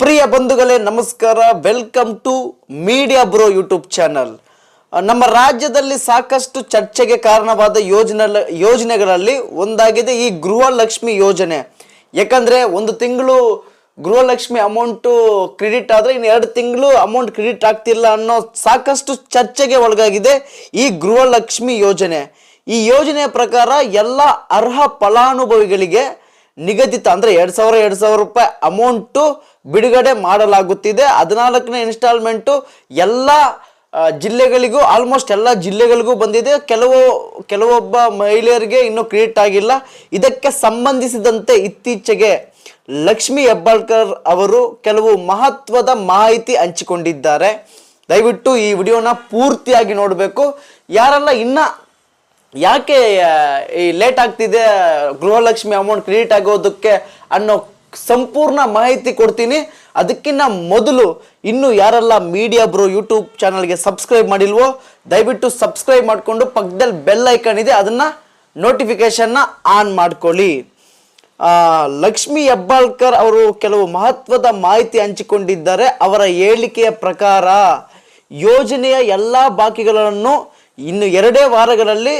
ಪ್ರಿಯ ಬಂಧುಗಳೇ, ನಮಸ್ಕಾರ. Welcome to media bro YouTube channel ನಮ್ಮ ರಾಜ್ಯದಲ್ಲಿ ಸಾಕಷ್ಟು ಚರ್ಚೆಗೆ ಕಾರಣವಾದ ಯೋಜನೆ ಯೋಜನೆಗಳಲ್ಲಿ ಒಂದಾಗಿದೆ ಈ ಗೃಹಲಕ್ಷ್ಮಿ ಯೋಜನೆ. ಯಾಕಂದ್ರೆ ಒಂದು ತಿಂಗಳು ಗೃಹಲಕ್ಷ್ಮಿ ಅಮೌಂಟು ಕ್ರೆಡಿಟ್ ಆದರೆ ಇನ್ನು ಎರಡು ತಿಂಗಳು ಅಮೌಂಟ್ ಕ್ರೆಡಿಟ್ ಆಗ್ತಿಲ್ಲ ಅನ್ನೋ ಸಾಕಷ್ಟು ಚರ್ಚೆಗೆ ಒಳಗಾಗಿದೆ ಈ ಗೃಹಲಕ್ಷ್ಮಿ ಯೋಜನೆ. ಈ ಯೋಜನೆಯ ಪ್ರಕಾರ ಎಲ್ಲ ಅರ್ಹ ಫಲಾನುಭವಿಗಳಿಗೆ ನಿಗದಿತ ಅಂದರೆ ಎರಡು ಸಾವಿರ ಎರಡು ಸಾವಿರ ರೂಪಾಯಿ ಅಮೌಂಟು ಬಿಡುಗಡೆ ಮಾಡಲಾಗುತ್ತಿದೆ. ಹದಿನಾಲ್ಕನೇ ಇನ್ಸ್ಟಾಲ್ಮೆಂಟು ಎಲ್ಲ ಜಿಲ್ಲೆಗಳಿಗೂ ಆಲ್ಮೋಸ್ಟ್ ಎಲ್ಲ ಜಿಲ್ಲೆಗಳಿಗೂ ಬಂದಿದೆ. ಕೆಲವು, ಕೆಲವೊಬ್ಬ ಮಹಿಳೆಯರಿಗೆ ಇನ್ನೂ ಕ್ರಿಯೇಟ್ ಆಗಿಲ್ಲ. ಇದಕ್ಕೆ ಸಂಬಂಧಿಸಿದಂತೆ ಇತ್ತೀಚೆಗೆ ಲಕ್ಷ್ಮಿ ಹೆಬ್ಬಾಳ್ಕರ್ ಅವರು ಕೆಲವು ಮಹತ್ವದ ಮಾಹಿತಿ ಹಂಚಿಕೊಂಡಿದ್ದಾರೆ. ದಯವಿಟ್ಟು ಈ ವಿಡಿಯೋನ ಪೂರ್ತಿಯಾಗಿ ನೋಡಬೇಕು. ಯಾರೆಲ್ಲ ಇನ್ನ ಯಾಕೆ ಈ ಲೇಟ್ ಆಗ್ತಿದೆ, ಗೃಹಲಕ್ಷ್ಮಿ ಅಮೌಂಟ್ ಕ್ರೆಡಿಟ್ ಆಗೋದಕ್ಕೆ ಅನ್ನೋ ಸಂಪೂರ್ಣ ಮಾಹಿತಿ ಕೊಡ್ತೀನಿ. ಅದಕ್ಕಿಂತ ಮೊದಲು ಇನ್ನು ಯಾರೆಲ್ಲ ಮೀಡಿಯಾ ಬ್ರೋ ಯೂಟ್ಯೂಬ್ ಚಾನಲ್ಗೆ ಸಬ್ಸ್ಕ್ರೈಬ್ ಮಾಡಿಲ್ವೋ, ದಯವಿಟ್ಟು ಸಬ್ಸ್ಕ್ರೈಬ್ ಮಾಡಿಕೊಂಡು ಪಕ್ಕದಲ್ಲಿ ಬೆಲ್ ಐಕನ್ ಇದೆ, ಅದನ್ನ ನೋಟಿಫಿಕೇಷನ್ನ ಆನ್ ಮಾಡ್ಕೊಳ್ಳಿ. ಲಕ್ಷ್ಮಿ ಹೆಬ್ಬಾಳ್ಕರ್ ಅವರು ಕೆಲವು ಮಹತ್ವದ ಮಾಹಿತಿ ಹಂಚಿಕೊಂಡಿದ್ದಾರೆ. ಅವರ ಹೇಳಿಕೆಯ ಪ್ರಕಾರ ಯೋಜನೆಯ ಎಲ್ಲ ಬಾಕಿಗಳನ್ನು ಇನ್ನು ಎರಡೇ ವಾರಗಳಲ್ಲಿ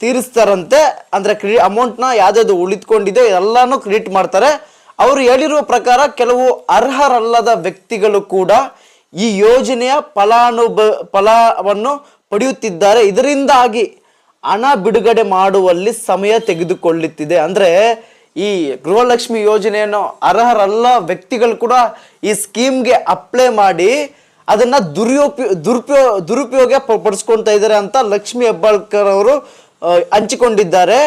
ತೀರಿಸ್ತಾರಂತೆ. ಅಂದರೆ ಕ್ರಿ ಅಮೌಂಟ್ನ ಯಾವ್ದಾದ್ರು ಉಳಿದುಕೊಂಡಿದೆ ಎಲ್ಲನೂ ಕ್ರೆಡಿಟ್ ಮಾಡ್ತಾರೆ. ಅವರು ಹೇಳಿರುವ ಪ್ರಕಾರ ಕೆಲವು ಅರ್ಹರಲ್ಲದ ವ್ಯಕ್ತಿಗಳು ಕೂಡ ಈ ಯೋಜನೆಯ ಫಲಾನುಭ, ಫಲವನ್ನು ಪಡೆಯುತ್ತಿದ್ದಾರೆ. ಇದರಿಂದಾಗಿ ಹಣ ಬಿಡುಗಡೆ ಮಾಡುವಲ್ಲಿ ಸಮಯ ತೆಗೆದುಕೊಳ್ಳುತ್ತಿದೆ. ಅಂದರೆ ಈ ಗೃಹಲಕ್ಷ್ಮಿ ಯೋಜನೆಯನ್ನು ಅರ್ಹರಲ್ಲ ವ್ಯಕ್ತಿಗಳು ಕೂಡ ಈ ಸ್ಕೀಮ್ಗೆ ಅಪ್ಲೈ ಮಾಡಿ ಅದನ್ನು ದುರ್ಯೋಪ ದುರುಪಯೋ, ದುರುಪಯೋಗ ಪಡಿಸ್ಕೊಳ್ತಾ ಇದ್ದಾರೆ ಅಂತ ಲಕ್ಷ್ಮಿ ಹೆಬ್ಬಾಳ್ಕರ್ ಅವರು ಹಂಚಿಕೊಂಡಿದ್ದಾರೆ.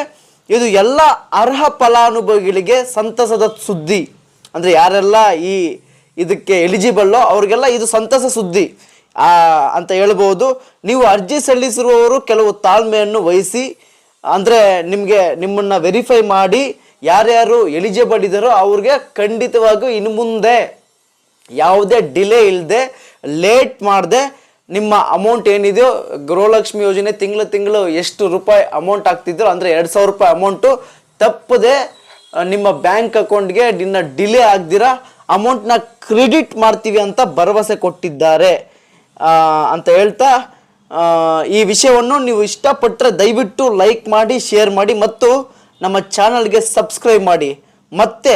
ಇದು ಎಲ್ಲ ಅರ್ಹ ಫಲಾನುಭವಿಗಳಿಗೆ ಸಂತಸದ ಸುದ್ದಿ. ಅಂದರೆ ಯಾರೆಲ್ಲ ಈ ಇದಕ್ಕೆ ಎಲಿಜಿಬಲ್ಲೋ ಅವ್ರಿಗೆಲ್ಲ ಇದು ಸಂತಸ ಸುದ್ದಿ. ಅಂತ ಹೇಳ್ಬೋದು. ನೀವು ಅರ್ಜಿ ಸಲ್ಲಿಸಿರುವವರು ಕೆಲವು ತಾಳ್ಮೆಯನ್ನು ವಹಿಸಿ, ಅಂದರೆ ನಿಮಗೆ ನಿಮ್ಮನ್ನು ವೆರಿಫೈ ಮಾಡಿ ಯಾರ್ಯಾರು ಎಲಿಜಿಬಲ್ ಇದ್ದಾರೋ ಅವ್ರಿಗೆ ಖಂಡಿತವಾಗಿಯೂ ಇನ್ನು ಮುಂದೆ ಯಾವುದೇ ಡಿಲೇ ಇಲ್ಲದೆ ಲೇಟ್ ಮಾಡದೆ ನಿಮ್ಮ ಅಮೌಂಟ್ ಏನಿದೆಯೋ ಗೃಹಲಕ್ಷ್ಮಿ ಯೋಜನೆ ತಿಂಗಳು ತಿಂಗಳು ಎಷ್ಟು ರೂಪಾಯಿ ಅಮೌಂಟ್ ಆಗ್ತಿದ್ರು ಅಂದರೆ ಎರಡು ಸಾವಿರ ರೂಪಾಯಿ ಅಮೌಂಟು ತಪ್ಪದೆ ನಿಮ್ಮ ಬ್ಯಾಂಕ್ ಅಕೌಂಟ್ಗೆ ನಿನ್ನ ಡಿಲೇ ಆಗ್ದಿರ ಅಮೌಂಟ್ನ ಕ್ರೆಡಿಟ್ ಮಾಡ್ತೀವಿ ಅಂತ ಭರವಸೆ ಕೊಟ್ಟಿದ್ದಾರೆ. ಅಂತ ಹೇಳ್ತಾ ಈ ವಿಷಯವನ್ನು ನೀವು ಇಷ್ಟಪಟ್ಟರೆ ದಯವಿಟ್ಟು ಲೈಕ್ ಮಾಡಿ ಶೇರ್ ಮಾಡಿ ಮತ್ತು ನಮ್ಮ ಚಾನಲ್ಗೆ ಸಬ್ಸ್ಕ್ರೈಬ್ ಮಾಡಿ. ಮತ್ತೆ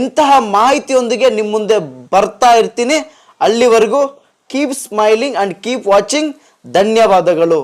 ಇಂತಹ ಮಾಹಿತಿಯೊಂದಿಗೆ ನಿಮ್ಮ ಮುಂದೆ ಬರ್ತಾ ಇರ್ತೀನಿ. ಅಲ್ಲಿವರೆಗೂ keep smiling and keep watching ಧನ್ಯವಾದಗಳು.